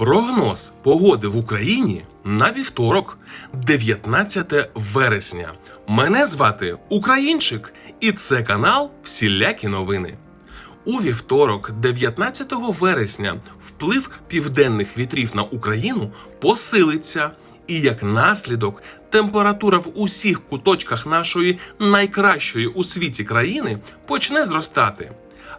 Прогноз погоди в Україні на вівторок, 19 вересня. Мене звати Українчик, і це канал Всілякі новини. У вівторок, 19 вересня, вплив південних вітрів на Україну посилиться, і як наслідок температура в усіх куточках нашої найкращої у світі країни почне зростати.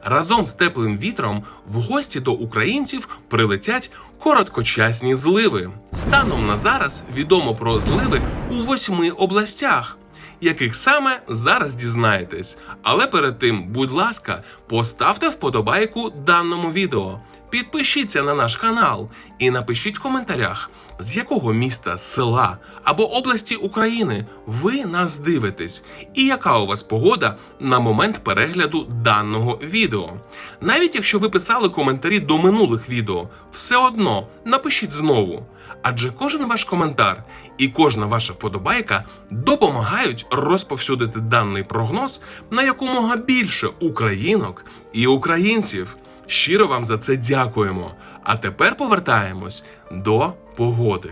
Разом з теплим вітром в гості до українців прилетять короткочасні зливи. Станом на зараз відомо про зливи у восьми областях. Яких саме зараз дізнаєтесь. Але перед тим, будь ласка, поставте вподобайку даному відео, підпишіться на наш канал і напишіть в коментарях, з якого міста, села або області України ви нас дивитесь, і яка у вас погода на момент перегляду даного відео. Навіть якщо ви писали коментарі до минулих відео, все одно напишіть знову. Адже кожен ваш коментар і кожна ваша вподобайка допомагають розповсюдити даний прогноз на якомога більше українок і українців. Щиро вам за це дякуємо. А тепер повертаємось до погоди.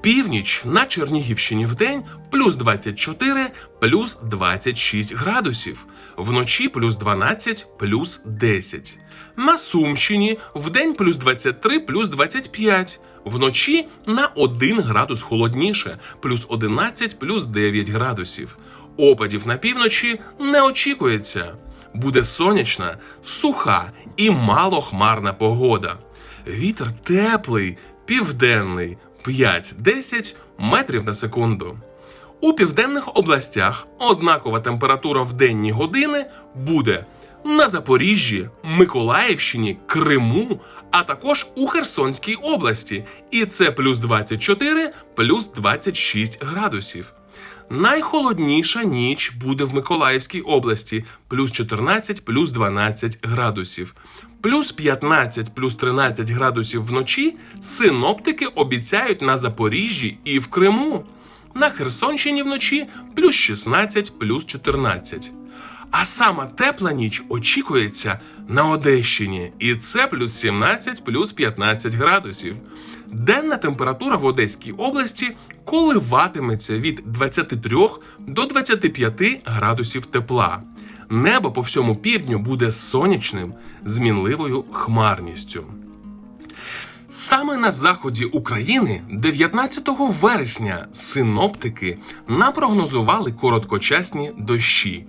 Північ на Чернігівщині в день плюс 24, плюс 26 градусів, вночі плюс 12, плюс 10. На Сумщині в день плюс 23, плюс 25, вночі на 1 градус холодніше, плюс 11, плюс 9 градусів. Опадів на півночі не очікується. Буде сонячна, суха і малохмарна погода. Вітер теплий, південний 5-10 метрів на секунду. У південних областях однакова температура в денні години буде на Запоріжжі, Миколаївщині, Криму, а також у Херсонській області. І це плюс 24, плюс 26 градусів. Найхолодніша ніч буде в Миколаївській області плюс 14, плюс 12 градусів. Плюс 15, плюс 13 градусів вночі синоптики обіцяють на Запоріжжі і в Криму. На Херсонщині вночі плюс 16, плюс 14. А сама тепла ніч очікується на Одещині, і це плюс 17, плюс 15 градусів. Денна температура в Одеській області коливатиметься від 23 до 25 градусів тепла. Небо по всьому півдню буде сонячним з мінливою хмарністю. Саме на заході України 19 вересня синоптики напрогнозували короткочасні дощі.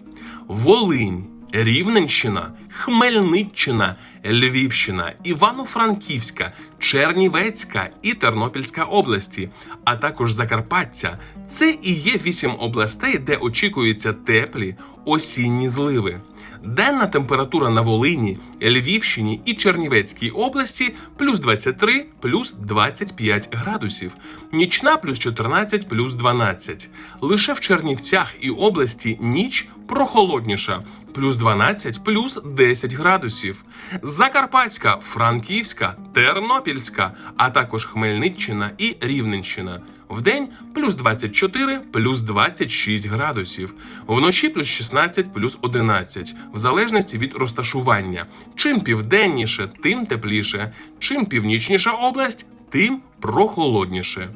Волинь, Рівненщина, Хмельниччина, Львівщина, Івано-Франківська, Чернівецька і Тернопільська області, а також Закарпаття. Це і є вісім областей, де очікуються теплі осінні зливи. Денна температура на Волині, Львівщині і Чернівецькій області плюс 23, плюс 25 градусів, нічна плюс 14, плюс 12. Лише в Чернівцях і області ніч прохолодніша, плюс 12, плюс 10 градусів. Закарпатська, Франківська, Тернопільська, а також Хмельниччина і Рівненщина. Вдень плюс 24, плюс 26 градусів, вночі плюс 16, плюс 11, в залежності від розташування. Чим південніше, тим тепліше. Чим північніша область, тим прохолодніше.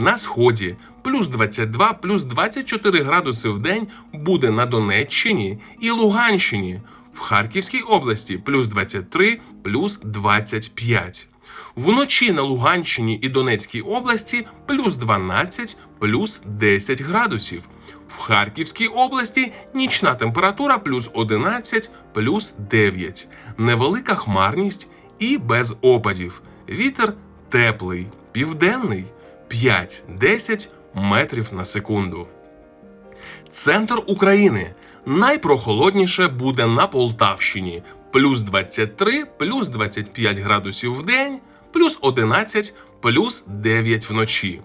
На сході плюс 22, плюс 24 градуси в день буде на Донеччині і Луганщині. В Харківській області плюс 23, плюс 25. Вночі на Луганщині і Донецькій області плюс 12, плюс 10 градусів. В Харківській області нічна температура плюс 11, плюс 9. Невелика хмарність і без опадів. Вітер теплий, південний 5-10 метрів на секунду. Центр України найпрохолодніше буде на Полтавщині плюс 23, плюс 25 градусів в день, плюс 11, плюс 9 вночі.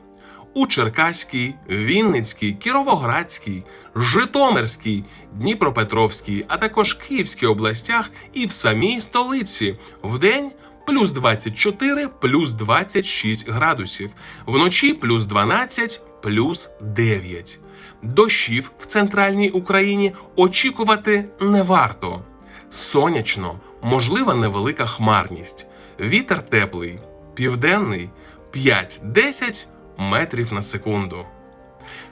У Черкаській, Вінницькій, Кіровоградській, Житомирській, Дніпропетровській, а також Київській областях і в самій столиці вдень плюс 24, плюс 26 градусів, вночі плюс 12, плюс 9. Дощів в центральній Україні очікувати не варто. Сонячно, можлива невелика хмарність. Вітер теплий південний 5-10 метрів на секунду.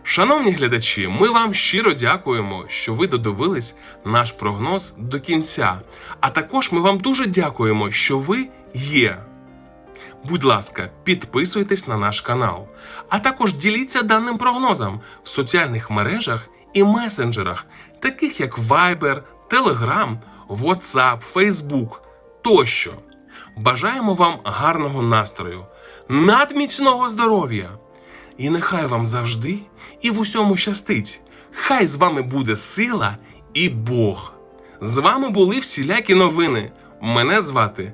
Шановні глядачі, ми вам щиро дякуємо, що ви додивились наш прогноз до кінця. А також ми вам дуже дякуємо, що ви є. Будь ласка, підписуйтесь на наш канал, а також діліться даним прогнозом в соціальних мережах і месенджерах, таких як Viber, Telegram, WhatsApp, Facebook тощо. Бажаємо вам гарного настрою, надміцного здоров'я! І нехай вам завжди і в усьому щастить. Хай з вами буде сила і Бог. З вами були всілякі новини. Мене звати